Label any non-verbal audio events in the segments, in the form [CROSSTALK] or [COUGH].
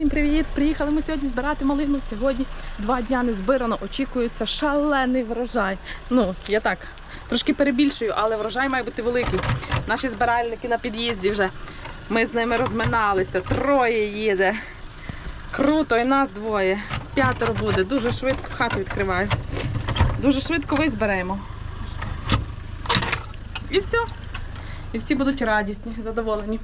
Всім привіт! Приїхали ми сьогодні збирати малину. Сьогодні два дня не збирано. Очікується шалений врожай. Ну, я так трошки перебільшую, але врожай має бути великий. Наші збиральники на під'їзді вже. Ми з ними розминалися. Троє їде. Круто, і нас двоє. П'ятеро буде. Дуже швидко хату відкриваю. Дуже швидко визберемо. І все. І всі будуть радісні, задоволені.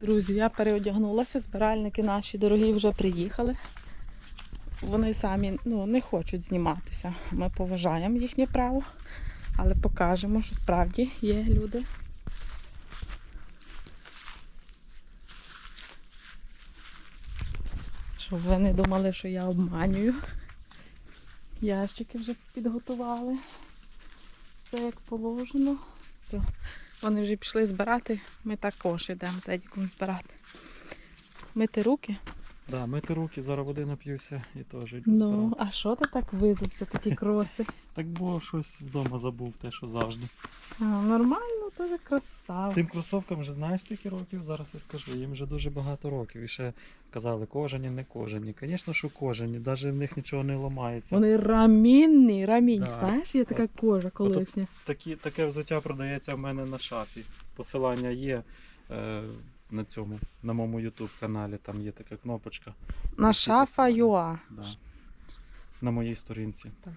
Друзі, я переодягнулася, збиральники наші дорогі вже приїхали. Вони самі ну, не хочуть зніматися. Ми поважаємо їхнє право, але покажемо, що справді є люди. Щоб ви не думали, що я обманюю. Ящики вже підготували. Все як положено. Вони вже пішли збирати, ми також йдемо з Едіком збирати. Мити руки. Да, мити руки, зараз води нап'юся і теж йду Ну, збирати. а що ти так визився, такі кроси? [LAUGHS] Так було щось вдома забув, те, що завжди. А, нормально, дуже красава. Тим кросовкам вже знаєш скільки років, зараз я скажу. Їм вже дуже багато років. І ще казали, кожені, не кожені. Звісно, що кожені, навіть в них нічого не ламається. Вони рамінні, рамінні, Да. знаєш, є така кожа колишня. Такі, таке взуття продається в мене на шафі. Посилання є е, на цьому, на моєму YouTube каналі, там є така кнопочка. На шафа Юа. Да. На моїй сторінці. Так.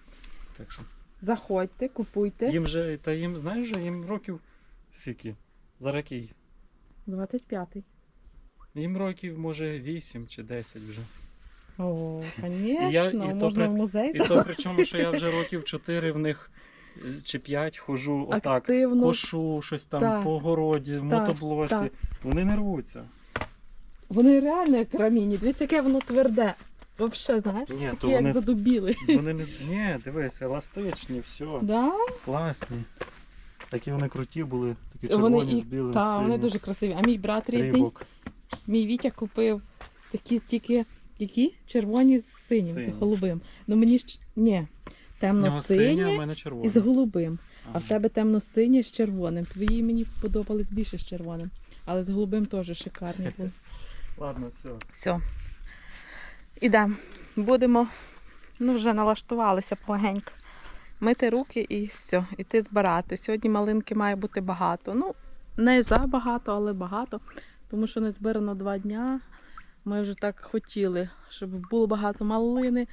Так що. Заходьте, купуйте. Їм же, та їм, знаєш, же, їм років скільки? Зараз який? 25-й. Їм років, може, 8 чи 10 вже. О, звісно, можна при- в музей І то причому, що я вже років 4 в них чи 5 хожу отак, Активно. кошу щось там Так. по городі, в мотоблоці. так. Вони не рвуться. Вони реально як рамінні. Дивись, яке воно тверде. Взагалі, знаєш, Ні, такі то як вони- задубіли. Вони не. Ні, дивись, еластичні, все, Да? класні. Такі вони круті були, такі Вони червоні і з білим. та, вони синім. дуже красиві. А мій брат рідний, Рибок. мій Вітя купив такі тільки які червоні з синім, Сині. з голубим. Ну мені ж ні, А в темно-синє мене і з голубим. А в тебе темно-синє з червоним. Твої мені подобались більше з червоним. Але з голубим теж шикарні були. [LAUGHS] Ладно, все. Все. Ідемо. Будемо, ну вже налаштувалися полегенько. Мити руки і все, іти збирати. Сьогодні малинки має бути багато. Ну, не забагато, але багато. Тому що не збирано два дня. Ми вже так хотіли, щоб було багато малини,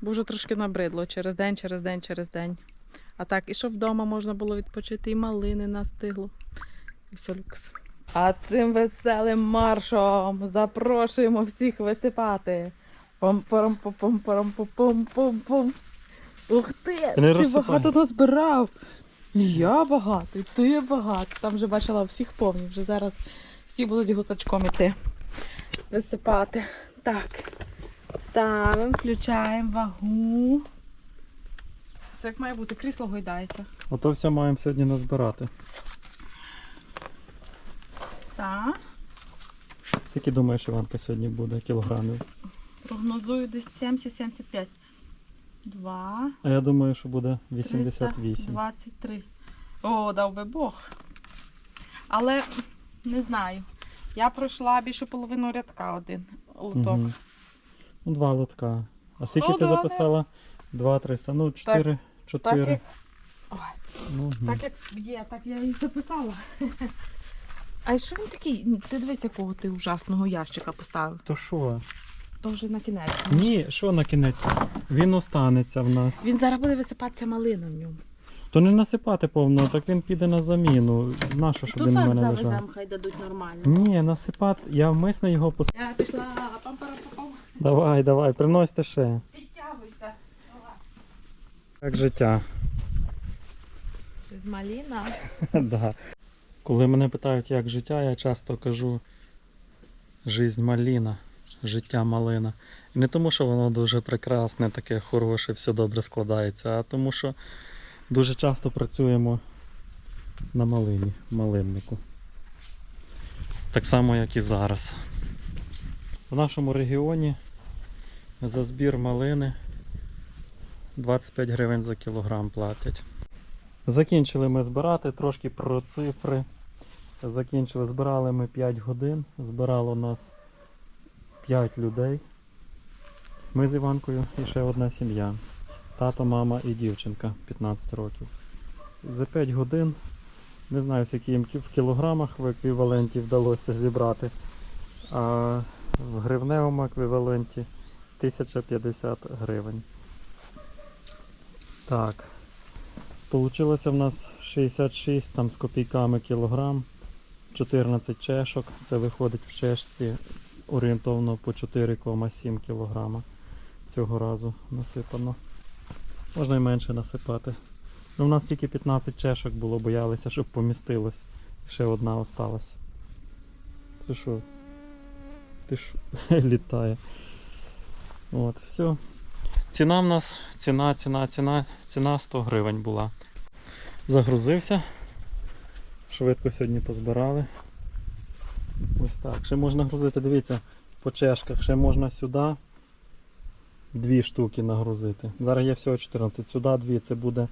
бо вже трошки набридло через день, через день, через день. А так, і щоб вдома можна було відпочити, і малини настигло. І все люкс. А цим веселим маршом запрошуємо всіх висипати. пом пом пом пом пом пом пом Ух ти! Не ти багато назбирав. Я багато, і ти багато. Там вже бачила всіх повні. Вже зараз всі будуть гусачком іти. Висипати. Так. Ставимо, включаємо вагу. Все як має бути, крісло гойдається. Ото все маємо сьогодні назбирати. Так. Скільки думаєш, Іванка, сьогодні буде кілограмів? Прогнозую десь 70-75. Два. А я думаю, що буде 88. 23. О, дав би Бог. Але не знаю. Я пройшла більшу половину рядка один лоток. Мгм. Ну, два лотка. А скільки Ну, ти да, записала? Два 300. Ну, 4. Так 4. як, ой, Ну, так як є, так я і записала. [LAUGHS] А що він такий? Ти дивись, якого ти ужасного ящика поставив. То що? То вже на кінець. Ні, що на кінець? Він останеться в нас. Він зараз буде висипатися малина в ньому. То не насипати повно, так він піде на заміну. Нащо, щоб Тут він у так мене лежав? завеземо, хай дадуть нормально. Ні, насипати. Я вмисно його пос... Я пішла пам пам Давай, давай, приносьте ще. Підтягуйся. Як життя. З маліна. [LAUGHS] да. Коли мене питають, як життя, я часто кажу жизнь маліна, життя малина. І не тому, що воно дуже прекрасне, таке хороше, все добре складається, а тому, що дуже часто працюємо на малині, малиннику. Так само, як і зараз. В нашому регіоні за збір малини 25 гривень за кілограм платять. Закінчили ми збирати трошки про цифри. Закінчили, збирали ми 5 годин, збирало нас 5 людей. Ми з Іванкою і ще одна сім'я. Тато, мама і дівчинка 15 років. За 5 годин, не знаю, скільки їм в кілограмах в еквіваленті вдалося зібрати. А в гривневому еквіваленті 1050 гривень. Так. Получилося в нас 66 там, з копійками кілограм, 14 чешок. Це виходить в чешці орієнтовно по 4,7 кілограма цього разу насипано. Можна і менше насипати. Ну, у нас тільки 15 чешок було, боялися, щоб помістилось. Ще одна осталась. Це що? Ти ж [LAUGHS] літає. От, все. Ціна в нас, ціна, ціна, ціна, ціна 100 гривень була. Загрузився. Швидко сьогодні позбирали. Ось так. Ще можна грузити, дивіться, по чешках, ще можна сюди дві штуки нагрузити. Зараз є всього 14. Сюди дві, це буде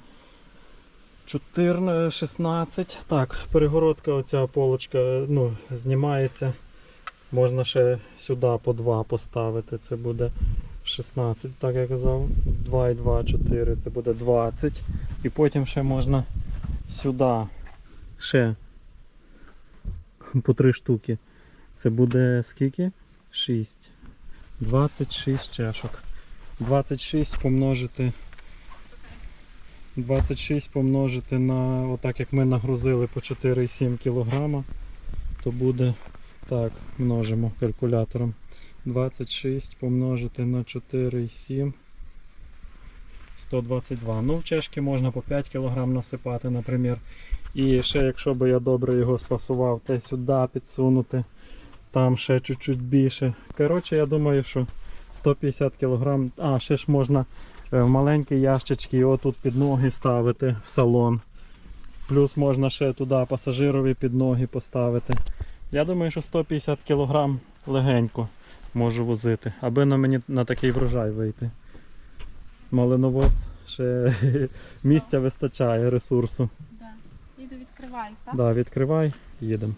14, 16. Так, перегородка, оця полочка ну, знімається. Можна ще сюди по два поставити. Це буде 16, так я казав. 2 і 2, 4, це буде 20. І потім ще можна сюди ще по 3 штуки. Це буде скільки? 6. 26 чашок. 26 помножити. 26 помножити на отак як ми нагрузили по 4,7 кг, то буде так, множимо калькулятором. 26 помножити на 4,7 122. Ну, в чешки можна по 5 кг насипати, наприклад. І ще, якщо би я добре його спасував, те сюди підсунути, там ще чуть-чуть більше. Коротше, я думаю, що 150 кг. А, ще ж можна е, в маленькі ящички отут під ноги ставити в салон. Плюс можна ще туди пасажирові під ноги поставити. Я думаю, що 150 кг легенько можу возити, аби на мені на такий врожай вийти. Малиновоз ще [LAUGHS] місця вистачає ресурсу. Да. Іду відкриваю, так? Да, відкривай, їдемо.